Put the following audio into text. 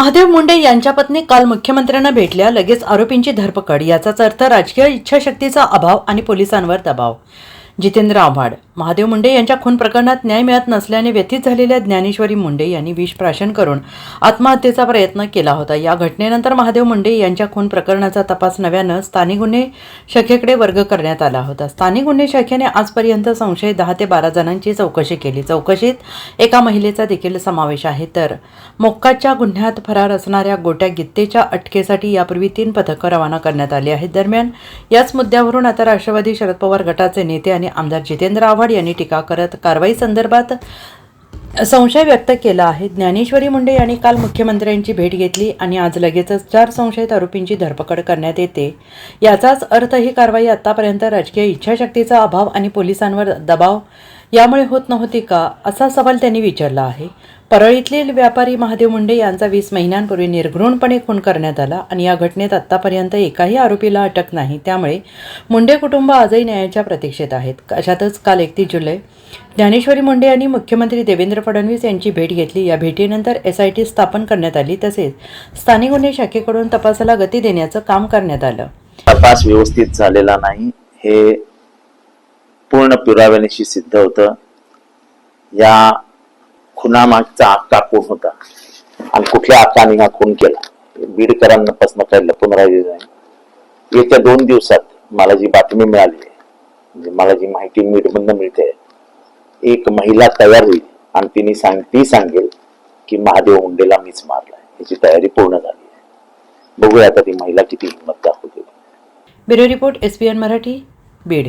महादेव मुंडे यांच्या पत्नी काल मुख्यमंत्र्यांना भेटल्या लगेच आरोपींची धरपकड. याचाच अर्थ राजकीय इच्छाशक्तीचा अभाव आणि पोलिसांवर दबाव. जितेंद्र आव्हाड महादेव मुंडे यांच्या खून प्रकरणात न्याय मिळत नसल्याने व्यथित झालेल्या ज्ञानेश्वरी मुंडे यांनी विष प्राशन करून आत्महत्येचा प्रयत्न केला होता. या घटनेनंतर महादेव मुंडे यांच्या खून प्रकरणाचा तपास नव्यानं स्थानिक गुन्हे शाखेकडे वर्ग करण्यात आला होता. स्थानिक गुन्हे शाखेने आजपर्यंत संशय दहा ते बारा जणांची चौकशी केली. चौकशीत एका महिलेचा देखील समावेश आहे. तर मोक्काच्या गुन्ह्यात फरार असणाऱ्या गोट्या गित्तेच्या अटकेसाठी यापूर्वी तीन पथकं रवाना करण्यात आली आहेत. दरम्यान याच मुद्द्यावरून आता राष्ट्रवादी शरद पवार गटाचे नेते आणि आमदार जितेंद्र आव्हाड यांनी टीका करत कारवाई संदर्भात संशय व्यक्त केला आहे. ज्ञानेश्वरी मुंडे यांनी काल मुख्यमंत्र्यांची भेट घेतली आणि आज लगेचच चार संशयित आरोपींची धरपकड करण्यात येते. याचाच अर्थ ही कारवाई आतापर्यंत राजकीय इच्छाशक्तीचा अभाव आणि पोलिसांवर दबाव यामुळे होत नव्हती का? असा सवाल त्यांनी विचारला आहे. परळीतील व्यापारी महादेव मुंडे यांचा वीस महिन्यांपूर्वी निर्घृणपणे खून करण्यात आला आणि या घटनेत आत्तापर्यंत एकाही आरोपीला अटक नाही. त्यामुळे मुंडे कुटुंब आजही न्यायाच्या प्रतीक्षेत आहेत. अशातच काल एकतीस जुलै ज्ञानेश्वरी मुंडे यांनी मुख्यमंत्री देवेंद्र फडणवीस यांची भेट घेतली. या भेटीनंतर एस आय टी स्थापन करण्यात आली तसेच स्थानिक गुन्हे शाखेकडून तपासाला गती देण्याचं काम करण्यात आलं. तपास व्यवस्थित झालेला नाही. हे पूर्ण पुराव्यानिशी सिद्ध होतं. या खुनामागचा आक्का कोण होता? आणि कुठल्या आक्काने हा खून केला? बीडकरांना पासून काही लपून राहिलेलं नाही येत्या दोन दिवसात मला जी बातमी मिळाली म्हणजे मला जी माहिती मीडमधनं मिळते एक महिला तयार होईल आणि तिने सांग ती सांगेल की महादेव मुंडेला मीच मारलाय. याची तयारी पूर्ण झाली आहे. बघूया आता ती महिला किती हिंमत दाखवते ब्युरो रिपोर्ट एस मराठी बीड.